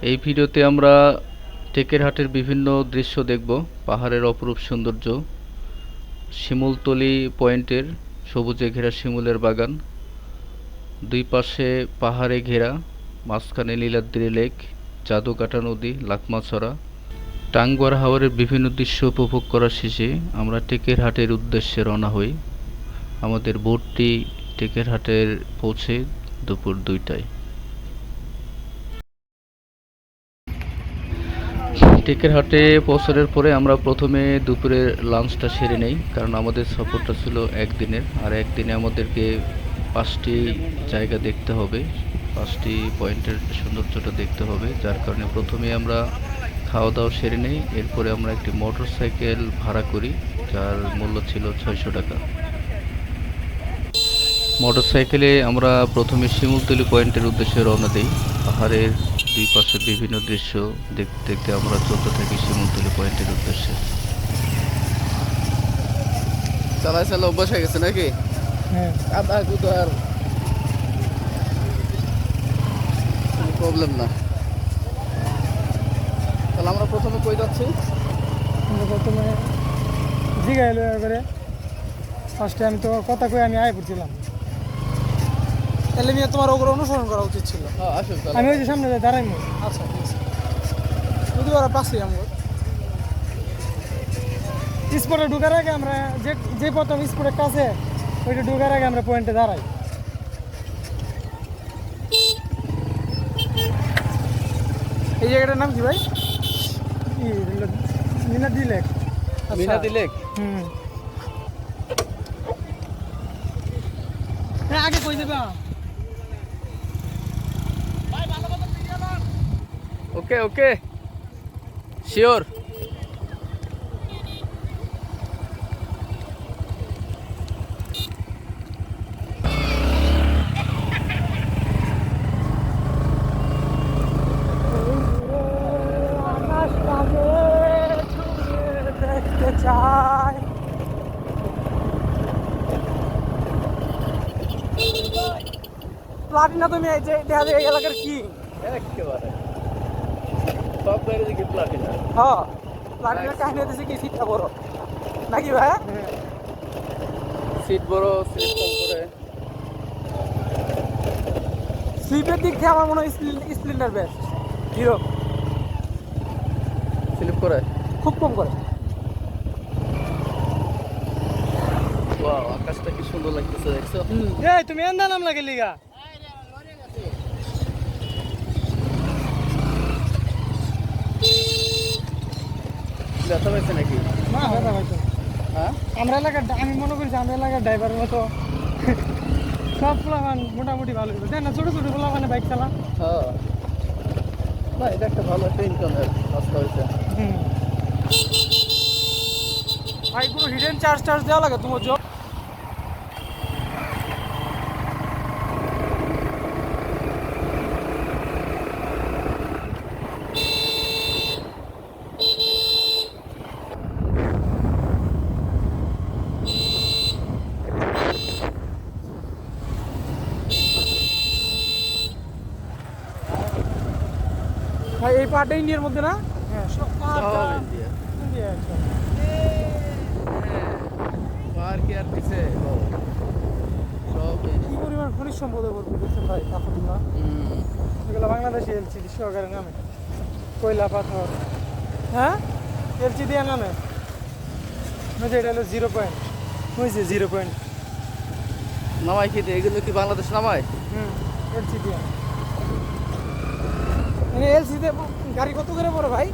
এই ভিডিওতে আমরা টেকেরহাটের বিভিন্ন দৃশ্য দেখব, পাহাড়ের অপরূপ সৌন্দর্য, শিমুলতলি পয়েন্টের সবুজে ঘেরা শিমুলের বাগান, দুই পাশে পাহাড়ে ঘেরা, মাঝখানে নীলাদ্রি লেক জাদুকাটা নদী, লাকমাছড়া, টাঙ্গুয়ার হাওরের বিভিন্ন দৃশ্য উপভোগ করার শেষে আমরা টেকেরহাটের উদ্দেশ্যে রওনা হই। আমাদের বোটটি টেকেরহাটের পৌঁছে দুপুর দুইটায়। টেকেরহাটে পৌঁছানোর পরে আমরা প্রথমে দুপুরের লাঞ্চটা সেরে নেই, কারণ আমাদের সফরটা ছিল একদিনের। আর একদিনে আমাদেরকে পাঁচটি জায়গা দেখতে হবে, পাঁচটি পয়েন্টের সৌন্দর্যটা দেখতে হবে, যার কারণে প্রথমে আমরা খাওয়া দাওয়া সেরে নেই। এরপরে আমরা একটি মোটর সাইকেল ভাড়া করি, যার মূল্য ছিল ছয়শো টাকা। মোটর সাইকেলে আমরা প্রথমে শিমুলতলি পয়েন্টের উদ্দেশ্যে রওনা দিই। পাহাড়ের দুই পাশে বিভিন্ন দৃশ্য দেখতে দেখতে আমরা চলতে থাকি শিমুলতলি পয়েন্টের উদ্দেশ্যে। চালাই চালা অভ্যাস হয়ে গেছে নাকি? হ্যাঁ। কাদা কুদো আর প্রবলেম না। তাহলে আমরা প্রথমে কই যাচ্ছি? প্রথমে জিগাই এলো করে ফার্স্টে আমি তো কথা কই আমি আয় পড়ছিলাম তাহলে নিয়ে তোমার ওগুলো অনুসরণ করা উচিত ছিল। আমি ওই যে সামনে যাই দাঁড়াইনি আচ্ছা যদি ওরা পাশেই আমার স্পটে ঢুকার আগে আমরা যে যে প্রথম স্পটের কাছে ওইটা ঢুকার আগে আমরা পয়েন্টে দাঁড়াই। এই জায়গাটার নাম কি ভাই? ই হলো মিনা দিলে মিনা দিলে হুম। আগে কই দেবা ওকে ওকে শিওর প্লাটিনা তুমি এই যে এলাকার কি? একেবারে। সব দিকে প্লাটিনা হ্যাঁ প্লাটিনার কাহিনী হতেছে কি শিক্ষা বড় নাকি ভাই সিট বড় সিট কম করে স্লিপের দিক থেকে আমার মনে হয় স্প্লেন্ডার বেস্ট হিরো স্লিপ করে? খুব কম করে। ওয়াও আকাশটা কি সুন্দর লাগতেছে দেখছ? এই তুমি এন্দা নাম লাগে লিগা। ব্যথা পাইছে নাকি? না হবে হয়তো হ্যাঁ? আমরা এলাকার আমি মনে করছি আমরা এলাকার ড্রাইভার মতো। সব পোলাপান মোটামুটি ভালো ছিল না ছোটো ছোটো পোলাপানে বাইক চালা হ্যাঁ। না এটা একটা ভালো একটা ইনকামের রাস্তা হয়েছে হুম। ভাই কোনো হিডেন চার্জ টার্জ দেওয়া লাগে তোমার জব এই পার্টটা ইন্ডিয়ার মধ্যে না? হ্যাঁ সব পাহাড়টা ইন্ডিয়া। ইন্ডিয়া একদম। কি আর দিছে? সব কি পরিমাণ খনিজ সম্পদে ভরপুর ভাই এগুলো বাংলাদেশে এলসিডি সহকারে নামে। কয়লা পাথর। হ্যাঁ? এলসি দিয়ে নামে? বুঝছে এটা হলো জিরো পয়েন্ট। বুঝছে জিরো পয়েন্ট। নামাই কি এগুলো কি বাংলাদেশ নামায়? হুম এলসি দিয়ে মানে এলসিতে গাড়ি কত করে পড়ে ভাই?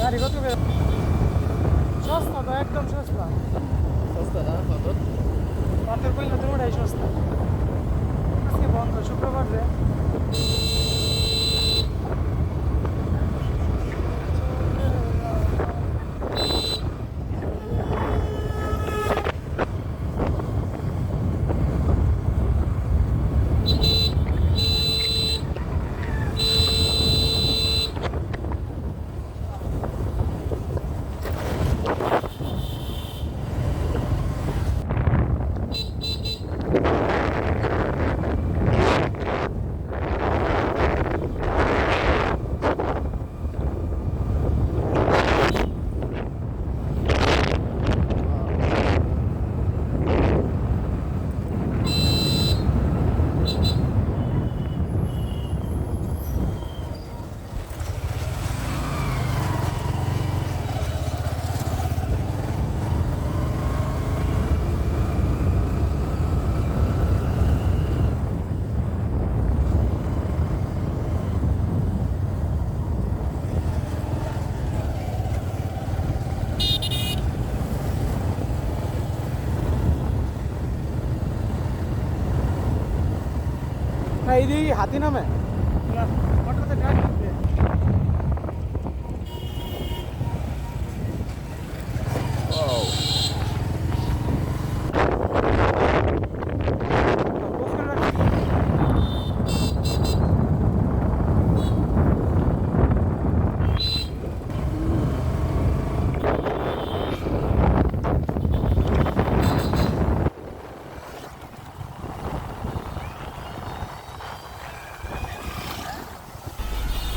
গাড়ি কত করে? সস্তা তো একদম সস্তা। সস্তা না কত? পাথর কইলে তো ওটাই সস্তা। আজকে বন্ধ শুক্রবার রে। এই দিকে হাতি নামে?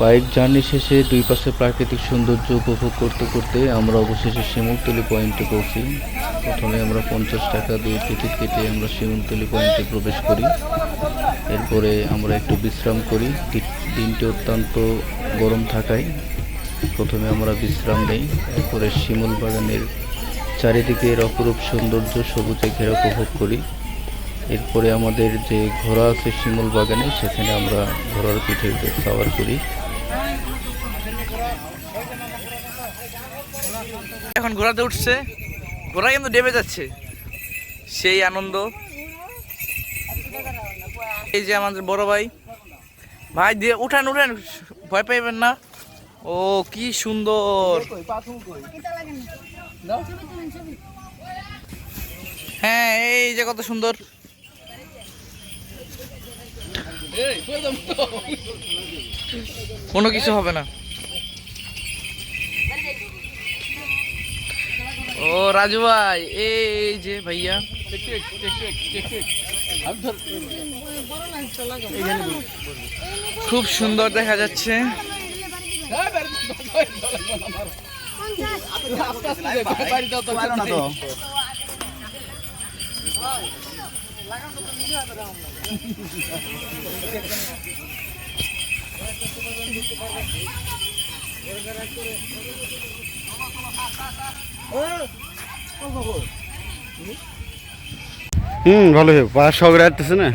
বাইক জার্নি শেষে দুই পাশে প্রাকৃতিক সৌন্দর্য উপভোগ করতে করতে আমরা অবশেষে শিমুলতলি পয়েন্টে পৌঁছি। প্রথমে আমরা পঞ্চাশ টাকা দিয়ে টিকিট কেটে আমরা শিমুলতলি পয়েন্টে প্রবেশ করি। এরপরে আমরা একটু বিশ্রাম করি। দিনটি অত্যন্ত গরম থাকায় প্রথমে আমরা বিশ্রাম নেই। এরপরে শিমুল বাগানের চারিদিকের অপরূপ সৌন্দর্য সবুজে ঘেরা উপভোগ করি। এরপরে আমাদের যে ঘোড়া আছে শিমুল বাগানে, সেখানে আমরা ঘোড়ার পিঠে সাওয়ার করি। এখন ঘোড়াতে উঠছে। ঘোড়া কিন্তু ডেবে যাচ্ছে। সেই আনন্দ। এই যে আমাদের বড় ভাই। ভাই, দিয়ে উঠান উঠান। ভয় পাইবেন না। ও, কি সুন্দর। হ্যাঁ এই যে কত সুন্দর। কোনো কিছু হবে না। ও রাজু ভাই এই যে ভাইয়া। খুব সুন্দর দেখা যাচ্ছে। হুম ভালো হবে পাড়ার শখরে আসতেছে না?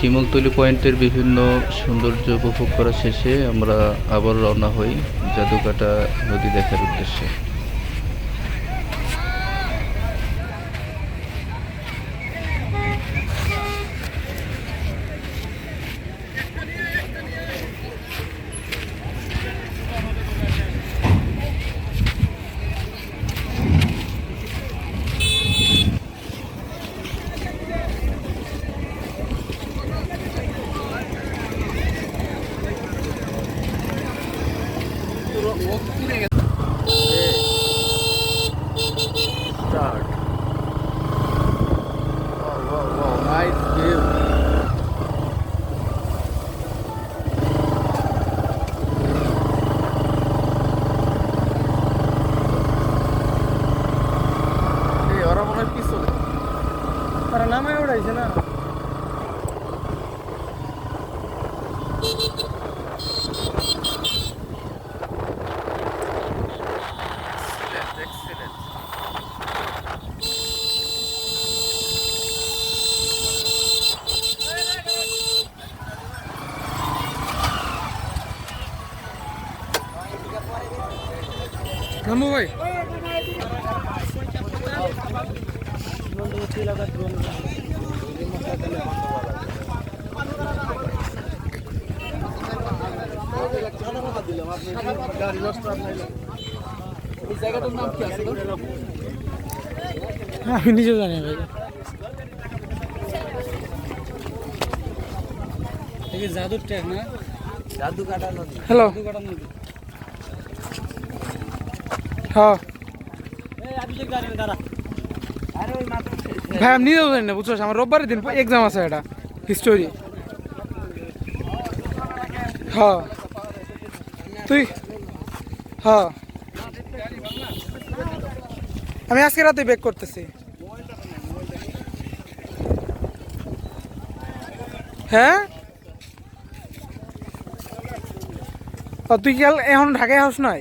শিমুলতলি পয়েন্টের বিভিন্ন সৌন্দর্য উপভোগ করা শেষে আমরা আবার রওনা হই জাদুকাটা নদী দেখার উদ্দেশ্যে ওরা মনে হয় পিছনে তারা নামে উড়াইছে না নামো ভাই। আমি নিজেও জানি না ভাই। জাদুর ট্যাগ না? জাদু কাটা নদী। হ্যালো। হ্যাঁ। ভাই আমি নিজেও জানি না বুঝছ? আমার রোববারের দিন এক্সাম আছে এটা হিস্টোরি হ্যাঁ। তুই? হ্যাঁ। আমি আজকে রাতে বেক করতেছি। হ্যাঁ? তুই কি এখন ঢাকায় হাউস নাই?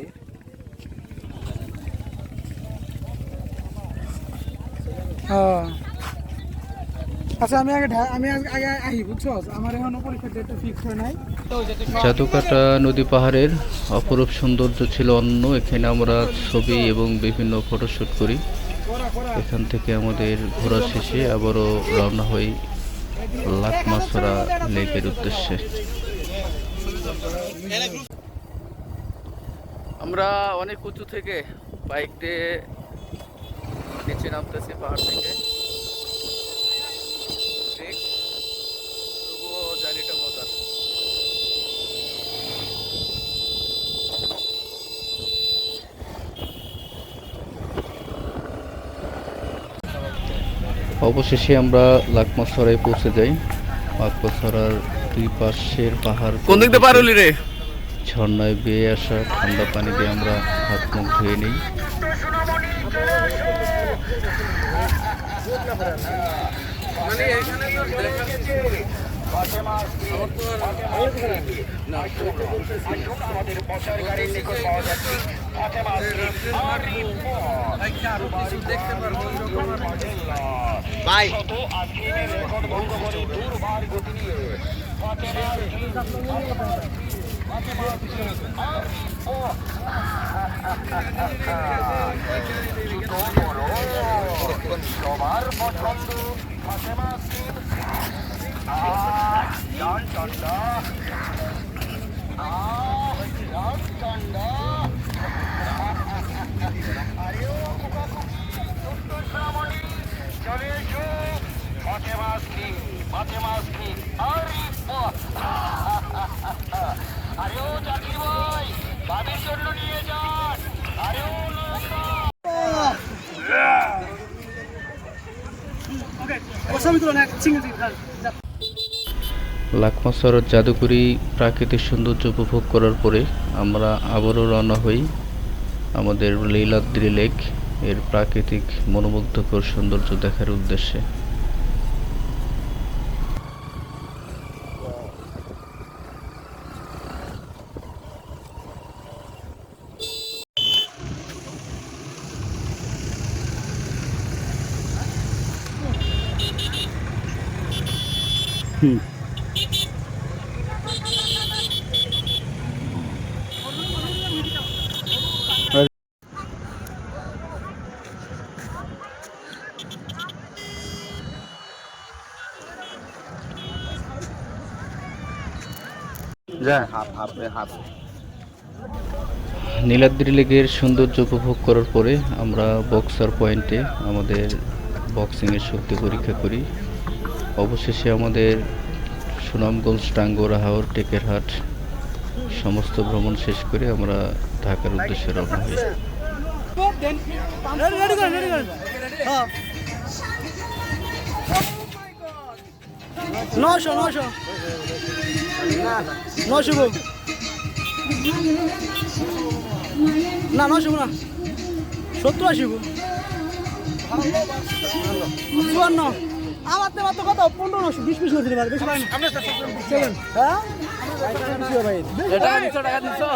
আচ্ছা আমি আগে আমি আগে আগে আহি বুঝছ? আমার এখনও পরীক্ষার ডেটটা ফিক্স হয় নাই। জাদুকাটা নদী পাহাড়ের অপরূপ সৌন্দর্য ছিল অন্য। এখানে আমরা ছবি এবং বিভিন্ন ফটোশ্যুট করি। এখান থেকে আমাদের ঘোরা শেষে আবারও রওনা হই লাকমাছড়া লেকের উদ্দেশ্যে। আমরা অনেক উঁচু থেকে বাইক দিয়ে নিচে নামতেছি পাহাড় থেকে। ঠিক তবুও জার্নিটা মজার। অবশেষে আমরা লাকমাছড়ায় পৌঁছে যাই। লাকমাছড়ার দুই পাশের পাহাড় কোন দিক দিয়ে পার হলি রে? ঝর্ণায় বেয়ে আসা ঠান্ডা পানি দিয়ে আমরা হাত মুখ ধুয়ে নিই। মানে গাড়ির নিকট পাওয়া যাচ্ছে দেখতে পারব ভঙ্গ করে দুর্বার গতি নিয়ে তোমার পছন্দ ফাতেমা সিং ডান ঠান্ডা ডান ঠান্ডা আরে ও কুকা কুকি শ্রাবণী চলে এসো ফাতেমা সিং ফাতেমা সিং আরে আরে ও জাকির ভাই বাবির জন্য নিয়ে যাও লাকমাছড়ার জাদুকরি প্রাকৃতিক সৌন্দর্য উপভোগ করার পরে আমরা আবারও রওনা হই আমাদের লীলাদ্রি লেক, এর প্রাকৃতিক মনোমুগ্ধকর সৌন্দর্য দেখার উদ্দেশ্যে। নীলাদ্রি লেকের সৌন্দর্য উপভোগ করার পরে আমরা বক্সার পয়েন্টে আমাদের বক্সিংয়ের শক্তি পরীক্ষা করি। অবশেষে আমাদের সুনামগঞ্জ টাঙ্গোরা হাওর টেকেরহাট সমস্ত ভ্রমণ শেষ করে আমরা ঢাকার উদ্দেশ্যে রওনা হই নশো নশো না না। সত্তর আশি চুয়ান্ন। আমার তো মাত্র কত? পনেরো নশো বিশ পিস দিতে পারে বেশি হ্যাঁ? টাকা দিছো